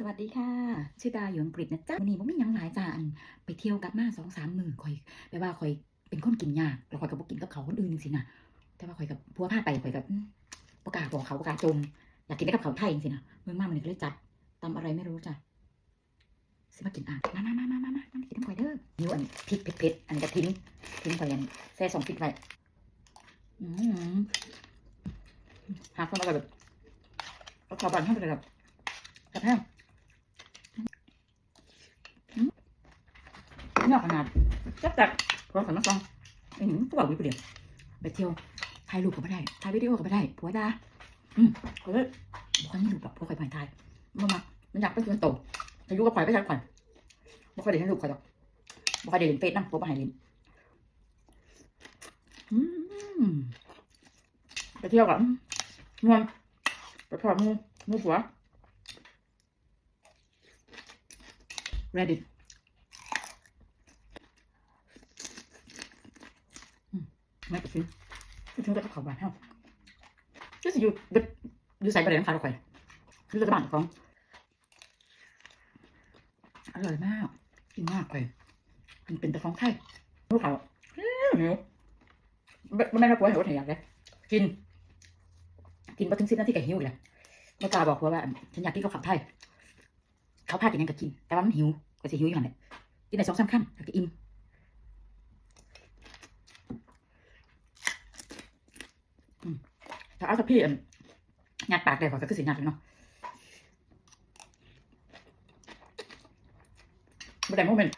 สวัสดีค่ะชื่อดาอยู่อังกฤษนะจ๊ะวันนี้ผมมียังหลายจานไปเที่ยวกับมาสองสามมือคอยแปลว่าคอยเป็นคนกินยากแล้วคอยกับพวกกินกับเขาคนอื่นสินะแต่ว่าคอยกับพัวผ้าไปคอยกับประกล้าบอกเขาประกล้าจมอยากกินได้กับเขาไทยสินะเมื่อมามันก็เลยจัดตำอะไรไม่รู้จ้ะสิมากินอะมามามามามามามากินน้ำข่อยเด้อนิ้วอันพริกเผ็ดๆอันนี้ก็ทิ้งทิ้งไปอันแซ่สองพริกไปอืมหาคนมาแบบเอาขอบันให้ไปเลยแบบกระแทก นอกขนาดจับจับพร้อมกับน้องฟองอืมผู้บ่าววิปเดียวไปเที่ยวถ่ายรูปก็ไม่ได้ถ่ายวิดีโอก็ไม่ได้ผัวด่าอืมเขาเลยบุคคลนี้รูปแบบพวกใครผ่านถ่ายมามามันอยากไปชวนโตอายุก็ปล่อยไปชักผ่านบุคคลเด็กให้รูปเขาดอกบุคคลเด็กเล่นเฟซนั่งตัวไปหายเลินอืมไปเที่ยวกับนวลไปพอมูมูผัว Reddit ไม่ไปซื้อไปซื้อแต่เขาบ้านเฮาก็สิอยู่เด็อยู่ใส่ประเด็นขาเราไปอยู่แต่บ้านของอร่อยมากกินมากเลยมันเป็นต่ของไทยลูกเขาหิวไม่ไม่ไม่กลัวหิวแต่อยากเลยกิน กินมาถึงสิบนาทีก็หิวเลยไม่กาบอกว่าฉันอยากกินข้าวผัดไทยเขาพากินยังก็กิน แต่ว่ามันหิวก็จะหิวอยู่หันแหละกินในสองสามคำแล้วก็อิ่ม ถ้าเอาสักพี่อันปากได้ก่อนก็คือสิงัดเลยเนาะไม่ได้โมเมนต์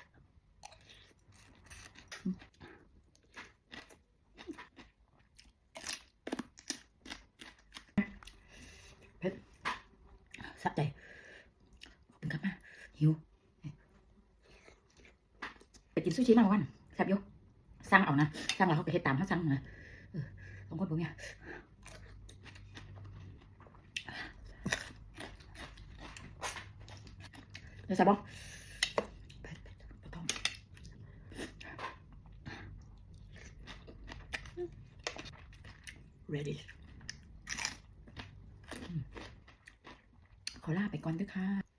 เพชรสะใจขอบคุณครับมาหิวไปกินซูชิมาวันแซ่บอยู่สั่งเอานะสั่งแล้วเขาก็เฮ็ดตามเขาสั่งนะสองคนผมเนี่ย นะจ๊ะบ้องเรด d i ขอลาไปก่อนด้วยค่ะ